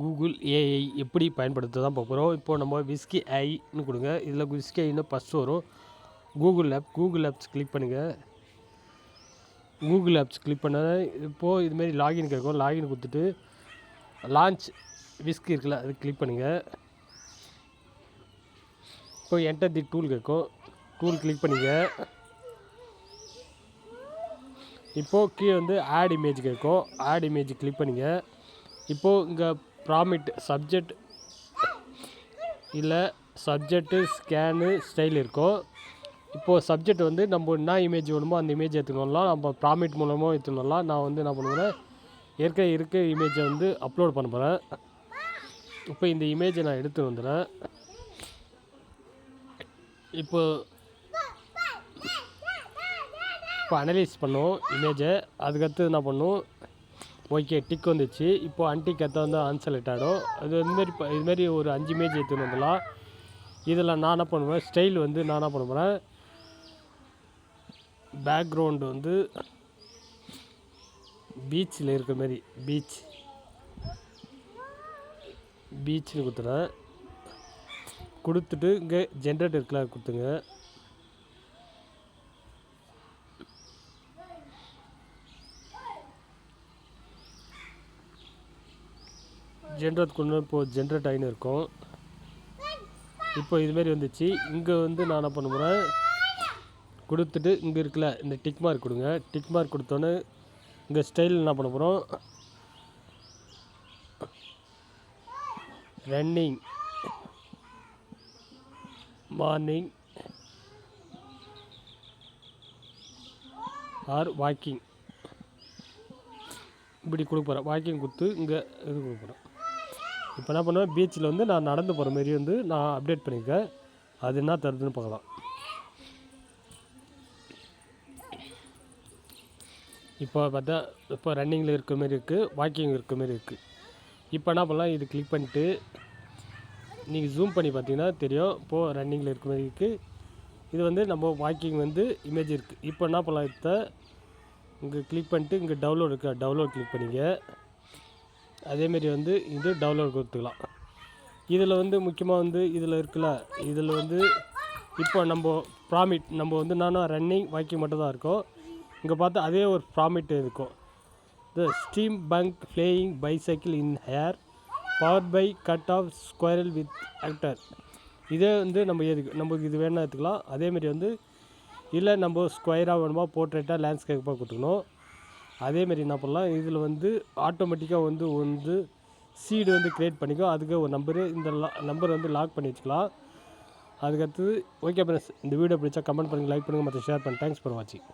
Google AI எப்படி பயன்படுத்த தான் பார்க்குறோம் இப்போ நம்ம விஸ்கி ஐன்னு கொடுங்க. இதில் விஸ்கி ஐன்னு ஃபஸ்ட் வரும். Google app Google apps click பண்ணுங்கள் கூகுள் ஆப்ஸ் கிளிக் பண்ண இப்போது இதுமாரி லாகின் கேட்கும். லாகின் கொடுத்துட்டு லான்ச் விஸ்கி இருக்குல்ல அது கிளிக் பண்ணுங்கள் இப்போ என்டர் தி டூல் கேட்கும். டூல் கிளிக் பண்ணிங்க. இப்போது கீழே வந்து ஆட் இமேஜ் கேட்கும். ஆட் இமேஜ் கிளிக் பண்ணிங்க. இப்போது இங்கே ப்ராமிட் சப்ஜெக்ட் இல்லை சப்ஜெக்ட்டு ஸ்கேனு ஸ்டைல் இருக்கும் இப்போது சப்ஜெக்ட் வந்து நம்ம என்ன இமேஜ் வேணுமோ அந்த இமேஜ் எடுத்துக்கணும்லாம் நம்ம ப்ராமிட் மூலமாக எடுத்துக்கணும்லாம் நான் வந்து என்ன பண்ணுவேன் ஏற்கனவே இருக்க இமேஜை வந்து அப்லோட் பண்ண போகிறேன் இப்போ இந்த இமேஜை நான் எடுத்து வந்துடுறேன். இப்போ இப்போ அனலைஸ் பண்ணுவோம் இமேஜை அதுக்கடுத்து என்ன பண்ணும் ஓகே டிக் வந்துச்சு. இப்போ அன்டிக் எத்த வந்து அன்செலக்ட் ஆகிடும் அது இதுமாரி இதுமாரி ஒரு அஞ்சு மேஜ் எடுத்துன்னு வந்துடலாம். இதில் நான் என்ன பண்ணுவேன்? ஸ்டைல் வந்து நான் என்ன பண்ண போகிறேன் பேக்ரவுண்டு வந்து பீச்சில் இருக்கிற மாதிரி பீச் பீச்சுன்னு கொடுத்துறேன் கொடுத்துட்டு இங்கே ஜென்ரேட் இருக்குல்ல கொடுத்துங்க ஜென்ரேட் கொண்டு இப்போது ஜென்ரேட் ஆகின்னு இருக்கும். இப்போ இதுமாரி வந்துச்சு. இங்கே வந்து நான் என்ன பண்ண போகிறேன் கொடுத்துட்டு இங்கே இருக்குல்ல இந்த டிக் மார்க் கொடுங்க. டிக் மார்க் கொடுத்தோன்னே இங்கே ஸ்டைல் என்ன பண்ண போகிறோம் ரன்னிங் மார்னிங் ஆர் வாக்கிங் இப்படி கொடுக்க போகிறேன் வாக்கிங் கொடுத்து இங்கே இது கொடுக்குறோம் இப்போ என்ன பண்ணுவேன் பீச்சில் வந்து நான் நடந்து போகிற மாரி வந்து நான் அப்டேட் பண்ணியிருக்கேன் அது என்ன தருதுன்னு பார்க்கலாம். இப்போ பார்த்தா இப்போ ரன்னிங்கில் இருக்கிற மாரி இருக்குது வாக்கிங் இருக்கிற மாரி இருக்குது இப்போ என்ன பண்ணலாம் இது கிளிக் பண்ணிட்டு நீங்கள் ஜூம் பண்ணி பார்த்தீங்கன்னா தெரியும் இப்போது ரன்னிங்கில் இருக்கிற மாதிரி இருக்குது இது வந்து நம்ம வாக்கிங் வந்து இமேஜ் இருக்குது இப்போ என்ன பண்ணலாம் இதை இங்கே கிளிக் பண்ணிட்டு இங்கே டவுன்லோட் இருக்கா. டவுன்லோட் கிளிக் பண்ணிங்க அதேமாரி வந்து இது டவுன்லோட் கொடுத்துக்கலாம். இதில் வந்து முக்கியமாக வந்து இதில் இருக்குல்ல இதில் வந்து இப்போ நம்ம ப்ராமிட் நம்ம வந்து நானும் ரன்னிங் வாக்கிங் மட்டும் தான் இருக்கும். இங்கே பார்த்தா அதே ஒரு ப்ராமிட் இருக்கும். The steampunk flying bicycle in hair power by cut off squirrel with actor இதே வந்து நம்ம எதுக்கு நமக்கு இது வேணா எடுத்துக்கலாம். அதேமாரி வந்து இல்லை நம்ம ஸ்கொயராக வேணுமா போர்ட்ரேட்டாக லேண்ட்ஸ்கேப்பாக கொடுத்துக்கணும். அதேமாரி என்ன பண்ணலாம் இதில் வந்து ஆட்டோமேட்டிக்காக வந்து வந்து சீடு வந்து க்ரியேட் பண்ணிக்கோ அதுக்கு ஒரு நம்பரு இந்த நம்பர் வந்து லாக் பண்ணி வச்சுக்கலாம். அதுக்கடுத்தது ஓகே ஃப்ரெண்ட்ஸ் இந்த வீடியோ பிடிச்சா கமெண்ட் பண்ணுங்கள் லைக் பண்ணுங்கள் மற்ற ஷேர் பண்ணுங்கள் தேங்க்ஸ் ஃபார் வாட்சிங்